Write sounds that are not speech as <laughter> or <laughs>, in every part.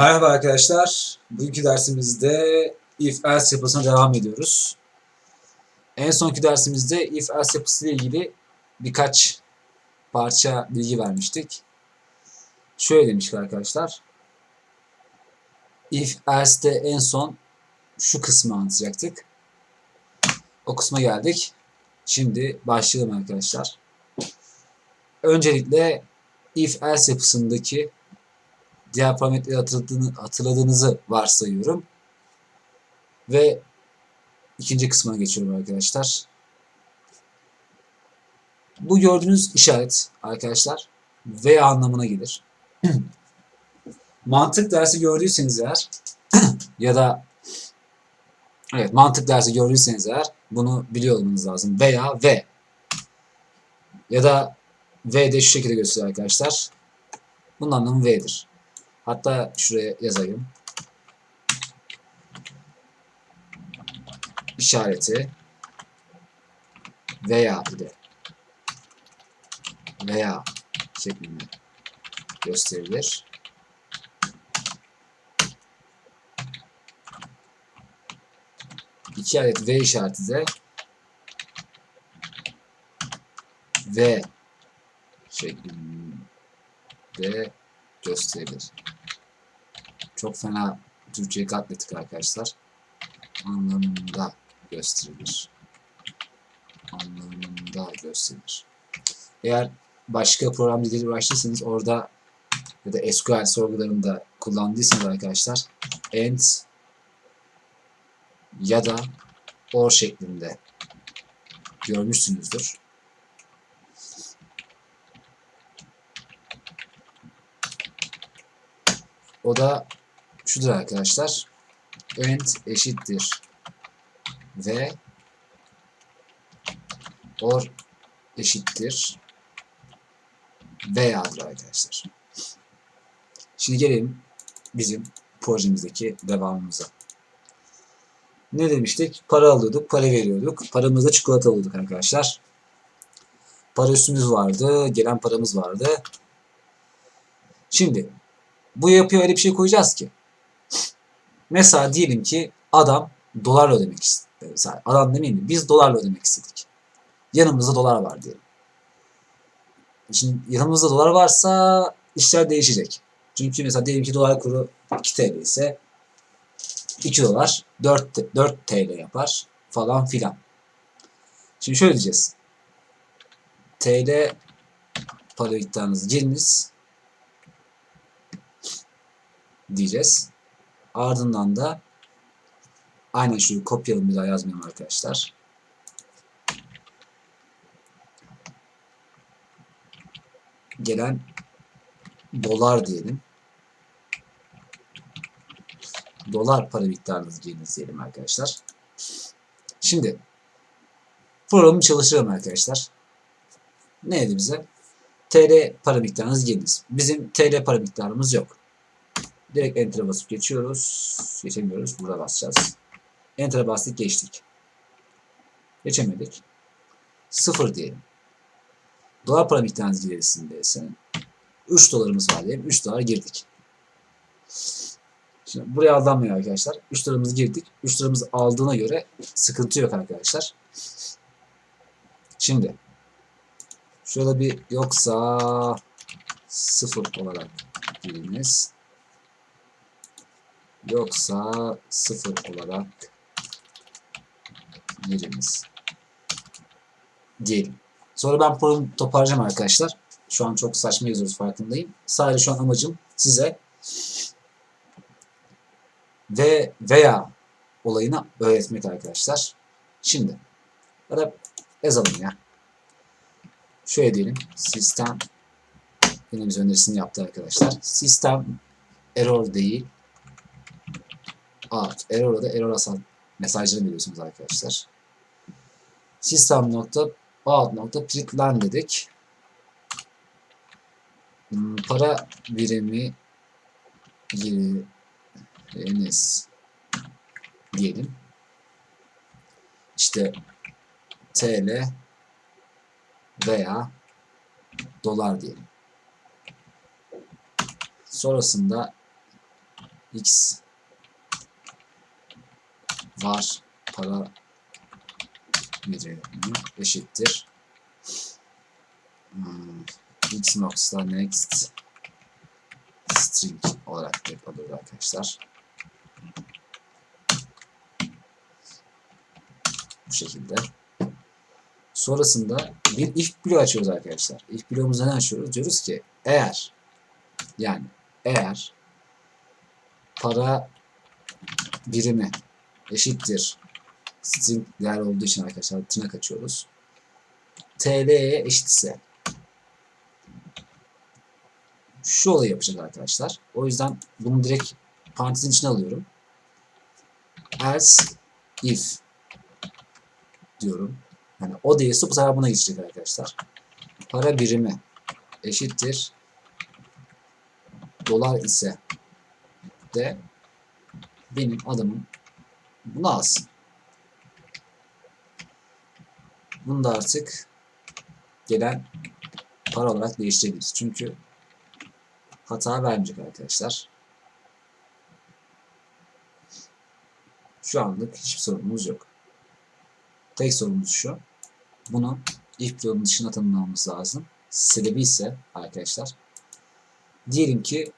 Merhaba arkadaşlar. Bugünkü dersimizde if else yapısına devam ediyoruz. En sonki dersimizde if else yapısı ile ilgili birkaç parça bilgi vermiştik. Şöyle demiştik arkadaşlar. If else'de en son şu kısmı anlatacaktık. O kısma geldik. Şimdi başlayalım arkadaşlar. Öncelikle if else yapısındaki diğer parametreleri hatırladığını, hatırladığınızı varsayıyorum. Ve ikinci kısmına geçiyorum arkadaşlar. Bu gördüğünüz işaret arkadaşlar veya anlamına gelir. <clears throat> mantık dersi gördüyseniz eğer <clears throat> ya da evet mantık dersi gördüyseniz eğer bunu biliyor olmanız lazım. Veya ve ya da v de şu şekilde gösteriyor arkadaşlar. Bunun anlamı v'dir. Hatta şuraya yazayım. İşareti veya ile veya şeklinde gösterilir. İki adet V işareti de V şeklinde gösterilir. Çok fena Türkçe'yi katlettik arkadaşlar. Anlamında gösterilir. Anlamında gösterilir. Eğer başka program diliyle uğraştıysanız orada ya da SQL sorgularında kullandıysanız arkadaşlar and ya da or şeklinde görmüşsünüzdür. O da şudur arkadaşlar. And eşittir ve or eşittir veya'dır arkadaşlar. Şimdi gelelim bizim projemizdeki devamımıza. Ne demiştik? Para alıyorduk, para veriyorduk. Paramızda çikolata alıyorduk arkadaşlar. Para üstümüz vardı, gelen paramız vardı. Şimdi bu yapıya öyle bir şey koyacağız ki. Mesela diyelim ki adam dolarla ödemek istedi. Adam demeyeyim mi? Biz dolarla ödemek istedik. Yanımızda dolar var diyelim. Şimdi yanımızda dolar varsa işler değişecek. Çünkü mesela diyelim ki dolar kuru 2 TL ise 2 dolar 4, 4 TL yapar falan filan. Şimdi şöyle diyeceğiz. TL para miktarınızı giriniz diyeceğiz. Ardından da aynen şunu kopyalım bir daha yazmayalım arkadaşlar. Gelen dolar diyelim. Dolar para miktarınızı giriniz diyelim arkadaşlar. Şimdi programı çalıştıralım arkadaşlar. Ne dedi bize? TL para miktarınızı giriniz. Bizim TL para miktarımız yok. Direkt Enter'a basıp geçiyoruz. Geçemiyoruz. Burada basacağız. Enter'a bastık geçtik. Geçemedik. Sıfır diyelim. Dolar para miktarınız girerisinde ise 3 dolarımız var diyelim. 3 dolar girdik. Şimdi buraya aldanmayın arkadaşlar. 3 liramızı girdik. 3 liramızı aldığına göre sıkıntı yok arkadaşlar. Şimdi şöyle bir yoksa sıfır olarak giriniz yoksa sıfır olarak giriniz diyelim. Sonra ben programı toparlayacağım arkadaşlar. Şu an çok saçma yazıyoruz farkındayım. Sadece şu an amacım size ve veya olayını öğretmek arkadaşlar. Şimdi da yazalım ya. Şöyle diyelim. Sistem yine biz önerisini yaptı arkadaşlar. Sistem error değil out. Error'a da error asal mesajını veriyorsunuz arkadaşlar. System nokta out nokta println dedik. Hmm, para birimi giriniz diyelim. İşte TL veya dolar diyelim. Sonrasında X var para birimi eşittir. Hmm, X nokta next string olarak alıyoruz arkadaşlar. Bu şekilde. Sonrasında bir if bloğu açıyoruz arkadaşlar. If bloğumuzu ne açıyoruz? Diyoruz ki eğer yani eğer para birimi eşittir string değer olduğu için arkadaşlar tırnak açıyoruz. TL'ye eşitse şu olayı yapacağız arkadaşlar. O yüzden bunu direkt parantezin içine alıyorum. Else if diyorum. Yani o değilse bu sefer buna geçecek arkadaşlar. Para birimi eşittir dolar ise de benim adamım bunu alsın. Bunu da artık gelen para olarak değiştirebiliriz. Çünkü hata vermeyecek arkadaşlar. Şu anlık hiçbir sorunumuz yok. Tek sorunumuz şu. Bunu if bloğunun dışına tanımlamamız lazım. Sebebi ise arkadaşlar diyelim ki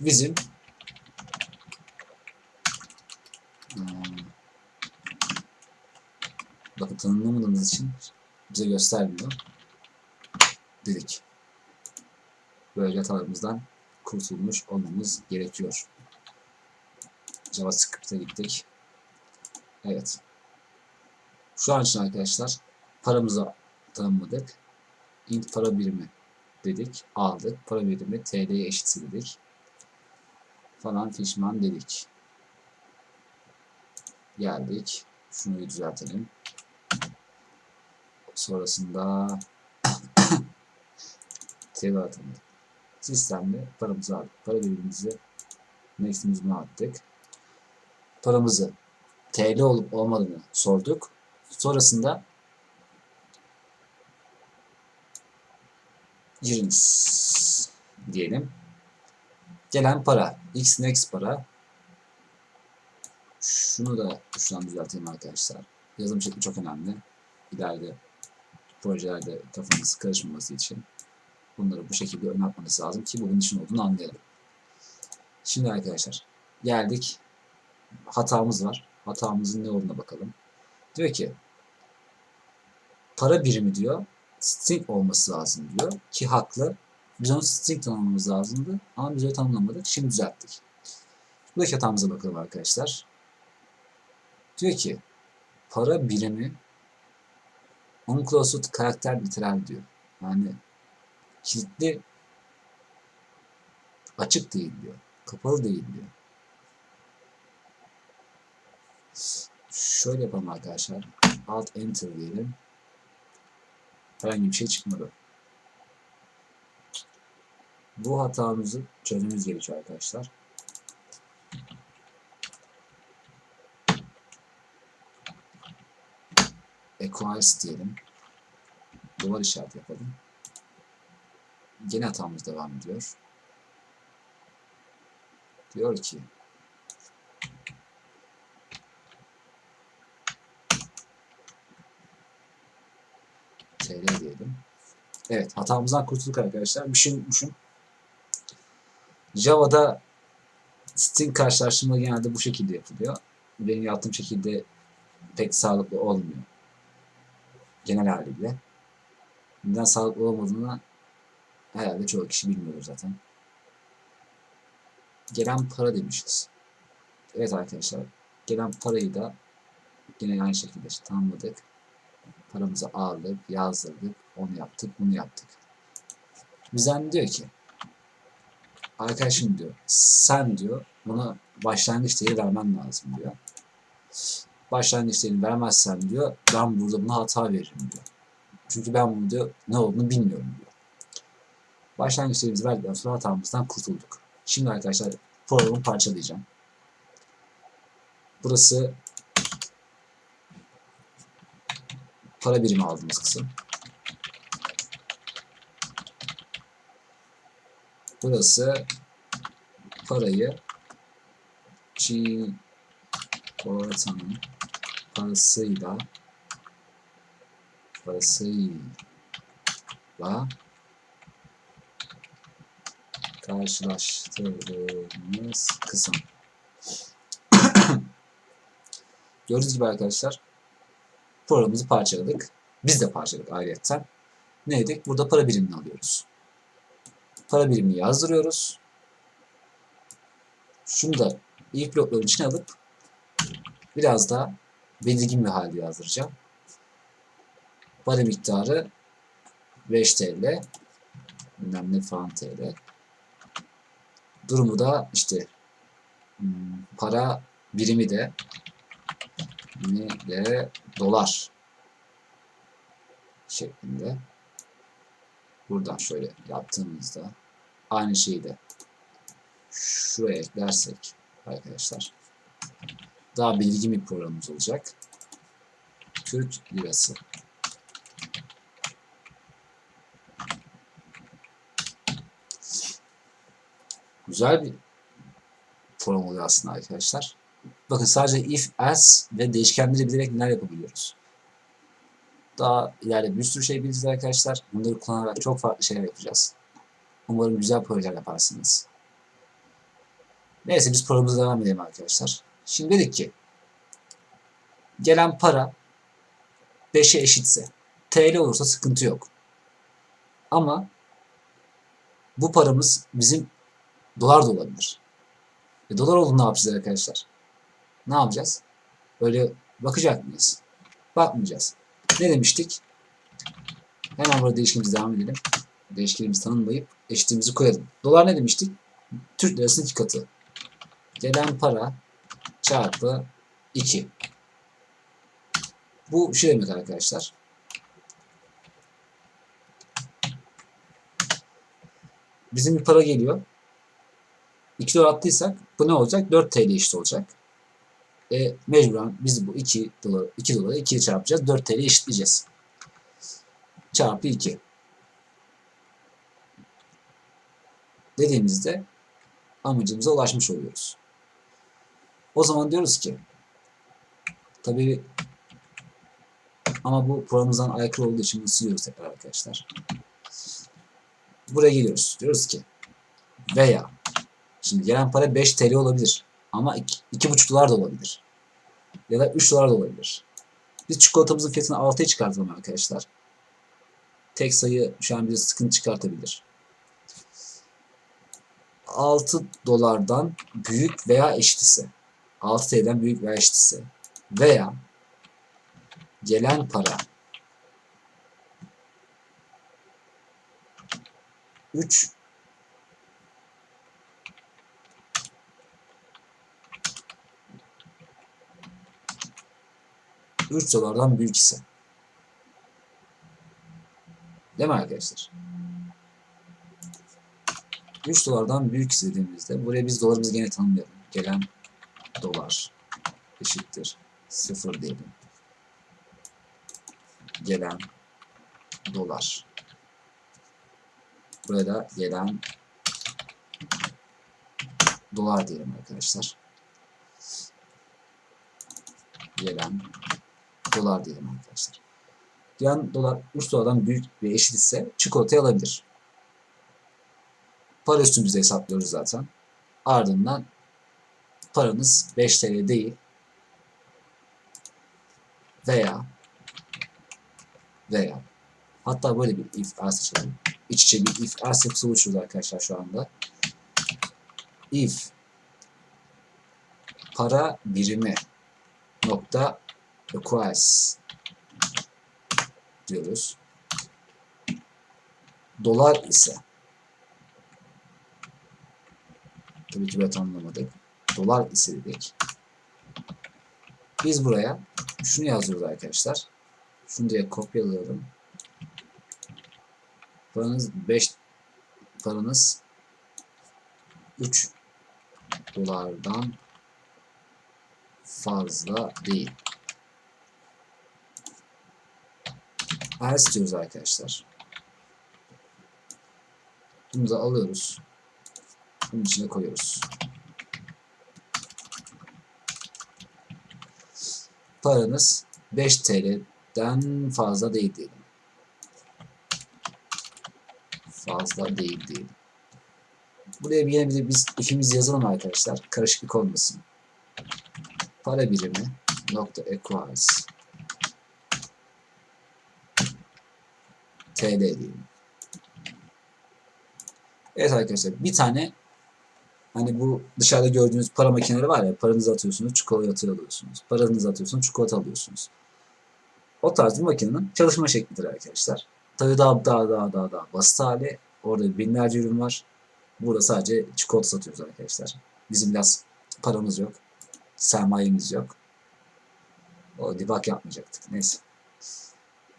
bizim hmm, bakın tanımlamadığımız için bize göstermiyor. Dedik. Böylece hatalarımızdan kurtulmuş olmamız gerekiyor. JavaScript'e gittik. Evet. Şu an için arkadaşlar paramızı tanımladık. int para birimi dedik. Aldık. Para birimi TL'ye eşit dedik. Falan fişman dedik. Geldik. Şunu düzeltelim. Sonrasında <coughs> TL atıldı. Sistemde paramızı aldık. Para birimimizi buna attık. Paramızı TL olup olmadığını sorduk. Sonrasında giriniz diyelim. Gelen para. X next para. Şunu da şuradan düzelteyim arkadaşlar. Yazım şekli çok önemli. İleride projelerde kafanız karışmaması için bunları bu şekilde ön atmanız lazım ki bunun için olduğunu anlayalım. Şimdi arkadaşlar geldik. Hatamız var. Hatamızın ne olduğuna bakalım. Diyor ki para birimi diyor string olması lazım diyor ki haklı. Biz onu string tanımlamamız lazımdı ama biz öyle tanımlamadık. Şimdi düzelttik. Buradaki hatamıza bakalım arkadaşlar. Diyor ki para birimi unclosed karakter literal diyor. Yani kilitli açık değil diyor. Kapalı değil diyor. Şöyle yapalım arkadaşlar. Alt enter diyelim. Herhangi bir şey çıkmadı. Bu hatamızı çözmemiz gerekiyor arkadaşlar. Equals diyelim. Duvar işareti yapalım. Gene hatamız devam ediyor. Diyor ki TL diyelim. Evet hatamızdan kurtulduk arkadaşlar. Düşün, düşün. Java'da string karşılaştırma genelde bu şekilde yapılıyor. Benim yaptığım şekilde pek sağlıklı olmuyor. Genel haliyle. Neden sağlıklı olmadığını herhalde çoğu kişi bilmiyor zaten. Gelen para demişiz. Evet arkadaşlar. Gelen parayı da yine aynı şekilde işte. Paramızı aldık, yazdırdık, onu yaptık, bunu yaptık. Bizden diyor ki arkadaşım diyor sen diyor buna başlangıç değeri vermen lazım diyor. Başlangıç değerini vermezsen diyor ben burada buna hata veririm diyor. Çünkü ben bunu diyor ne olduğunu bilmiyorum diyor. Başlangıç değerimizi verdikten sonra hatamızdan kurtulduk. Şimdi arkadaşlar programı parçalayacağım. Burası para birimi aldığımız kısım. Burası parayı çikolatanın parasıyla parasıyla karşılaştırdığımız kısım. <clears throat> Gördüğünüz gibi arkadaşlar programımızı parçaladık. Biz de parçaladık ayrıca. Neydik? Burada para birimini alıyoruz. Para birimini yazdırıyoruz. Şunu da ilk blokların içine alıp biraz daha belirgin bir halde yazdıracağım. Para miktarı 5 TL bilmem ne falan TL. Durumu da işte hmm, para birimi de ne de dolar şeklinde. Buradan şöyle yaptığımızda aynı şeyi de şuraya eklersek arkadaşlar daha belirgin bir programımız olacak. Türk lirası. Güzel bir program oluyor aslında arkadaşlar. Bakın sadece if, else ve değişkenleri bilerek neler yapabiliyoruz. Daha ileride bir sürü şey bileceğiz arkadaşlar. Bunları kullanarak çok farklı şeyler yapacağız. Umarım güzel projeler yaparsınız. Neyse biz programımıza devam edelim arkadaşlar. Şimdi dedik ki gelen para 5'e eşitse TL olursa sıkıntı yok. Ama bu paramız bizim dolar da olabilir. E dolar olduğunu ne yapacağız arkadaşlar? Ne yapacağız? Böyle bakacak mıyız? Bakmayacağız. Ne demiştik? Hemen burada değişkenimize devam edelim. Değişkenimizi tanımlayıp eşitliğimizi koyalım. Dolar ne demiştik? Türk lirasının iki katı. Gelen para çarpı 2. Bu şu demek arkadaşlar. Bizim bir para geliyor. 2 dolar attıysak bu ne olacak? 4 TL eşit olacak. E, mecburen biz bu 2 dolar 2 doları 2'ye çarpacağız. 4 TL eşitleyeceğiz. Çarpı 2. Dediğimizde amacımıza ulaşmış oluyoruz. O zaman diyoruz ki tabi ama bu programımızdan aykırı olduğu için bunu siliyoruz tekrar arkadaşlar. Buraya geliyoruz. Diyoruz ki veya şimdi gelen para 5 TL olabilir ama 2,5 dolar da olabilir. Ya da 3 dolar da olabilir. Biz çikolatamızın fiyatını 6'ya çıkartalım arkadaşlar. Tek sayı şu an bize sıkıntı çıkartabilir. 6 dolardan büyük veya eşitisi. 6T'den büyük veya eşitse veya gelen para 3 3 dolardan büyük ise. Değil mi arkadaşlar? 3 dolardan büyük istediğimizde buraya biz dolarımızı gene tanımlayalım. Gelen dolar eşittir 0 diyelim. Gelen dolar. Buraya da gelen dolar diyelim arkadaşlar. Gelen dolar diyelim arkadaşlar. Gelen dolar 3 dolardan büyük ve eşit ise çikolatayı alabilir. Para üstümüzde hesaplıyoruz zaten. Ardından paranız 5 TL değil veya veya hatta böyle bir if else seçelim. İç içe bir if else yapısı oluşturdu arkadaşlar şu anda. If para birimi nokta equals diyoruz. Dolar ise tabii ki bet anlamadık. Dolar ise dedik. Biz buraya şunu yazıyoruz arkadaşlar. Şunu diye kopyalayalım. Paranız 5 paranız 3 dolardan fazla değil. Else diyoruz arkadaşlar. Bunu da alıyoruz. Bunun içine koyuyoruz. Paranız 5 TL'den fazla değil diyelim. Fazla değil diyelim. Buraya bir yine bir de biz ikimiz yazalım arkadaşlar. Karışıklık olmasın. Para birimi nokta equals TL diyelim. Evet arkadaşlar bir tane hani bu dışarıda gördüğünüz para makineleri var ya paranızı atıyorsunuz çikolata alıyorsunuz. Paranızı atıyorsunuz çikolata alıyorsunuz. O tarz bir makinenin çalışma şeklidir arkadaşlar. Tabii daha daha daha daha daha basit hali. Orada binlerce ürün var. Burada sadece çikolata satıyoruz arkadaşlar. Bizim biraz paramız yok. Sermayemiz yok. O debug yapmayacaktık. Neyse.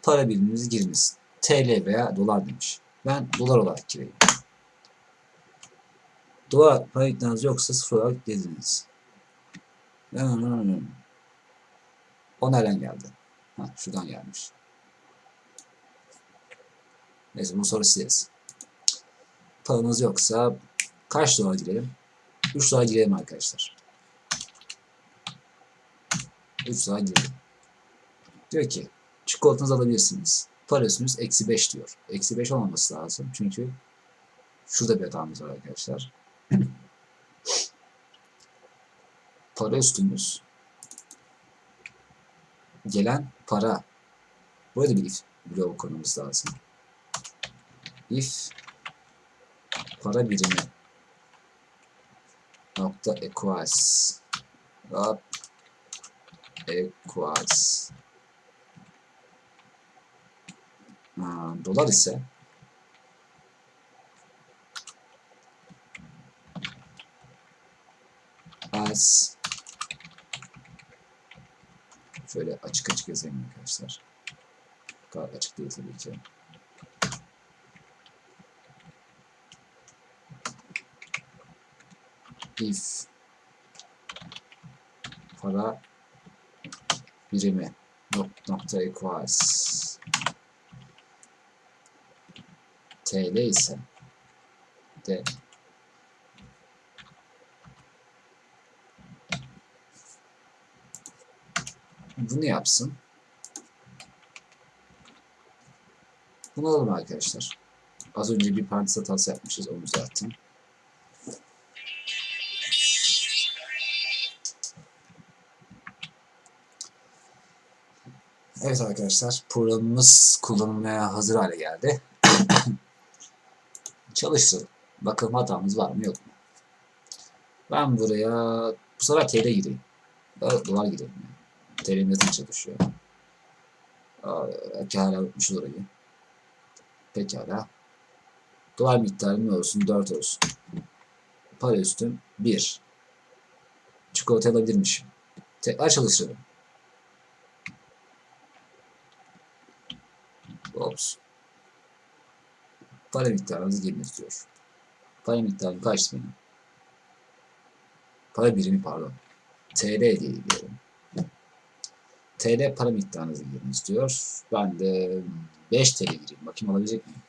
Para birimimiz girmesin. TL veya dolar demiş. Ben dolar olarak gireyim. Dolar para ikna yoksa sıfır olarak dediniz. O nereden geldi? Ha, şuradan gelmiş. Neyse bunu sonra sileriz. Paranız yoksa kaç dolar girelim? 3 dolar girelim arkadaşlar. 3 dolar girelim. Diyor ki çikolatanızı alabilirsiniz. Para üstünüz eksi 5 diyor. Eksi 5 olmaması lazım. Çünkü şurada bir hatamız var arkadaşlar. <laughs> para üstümüz gelen para. Burada bir if bloğu koymamız lazım. If para birimi nokta equals up equals ha, dolar ise as şöyle açık açık yazayım arkadaşlar. Bu kadar açık değil tabii ki. if para birimi nok nokta equals TL ise de bunu yapsın. Bunu alalım arkadaşlar. Az önce bir parantez hatası yapmışız. Onu düzelttim. Evet arkadaşlar programımız kullanılmaya hazır hale geldi. <coughs> Çalıştıralım. Bakalım hatamız var mı yok mu? Ben buraya bu sefer TL gireyim. Dolar gireyim. Yani. TL nasıl çalışıyor? Pekala unutmuşuz orayı. Pekala. Dolar miktarı ne olsun? 4 olsun. Para üstüm 1. Çikolata alabilirmişim. Tekrar çalıştıralım. Ops. Para miktarınızı giriniz diyor. Para miktarı kaç benim? Para birimi pardon. TL diye diyelim. TL para miktarınızı giriniz diyor. Ben de 5 TL gireyim. Bakayım alabilecek miyim?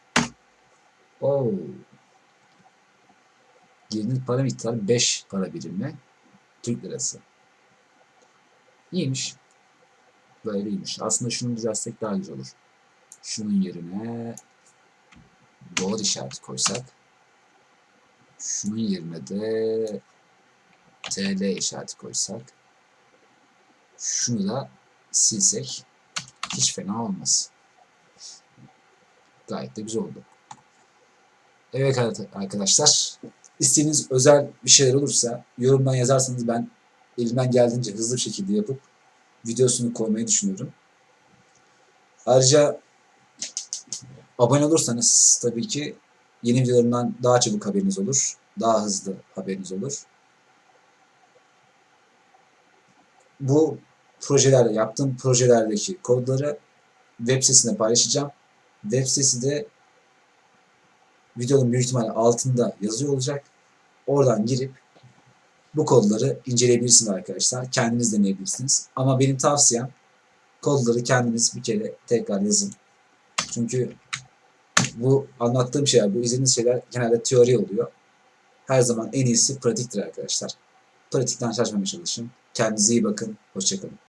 Oo. Girdiğiniz para miktarı 5 para birimi. Türk lirası. İyiymiş. Böyle iyiymiş. Aslında şunu düzeltsek daha güzel olur şunun yerine dolar işareti koysak şunun yerine de TL işareti koysak şunu da silsek hiç fena olmaz. Gayet de güzel oldu. Evet arkadaşlar istediğiniz özel bir şeyler olursa yorumdan yazarsanız ben elimden geldiğince hızlı bir şekilde yapıp videosunu koymayı düşünüyorum. Ayrıca Abone olursanız tabii ki yeni videolarımdan daha çabuk haberiniz olur. Daha hızlı haberiniz olur. Bu projelerde, yaptığım projelerdeki kodları web sitesinde paylaşacağım. Web sitesi de videonun büyük ihtimalle altında yazıyor olacak. Oradan girip bu kodları inceleyebilirsiniz arkadaşlar. Kendiniz deneyebilirsiniz. Ama benim tavsiyem kodları kendiniz bir kere tekrar yazın. Çünkü bu anlattığım şeyler, bu izlediğiniz şeyler genelde teori oluyor. Her zaman en iyisi pratiktir arkadaşlar. Pratikten şaşmamaya çalışın. Kendinize iyi bakın. Hoşçakalın.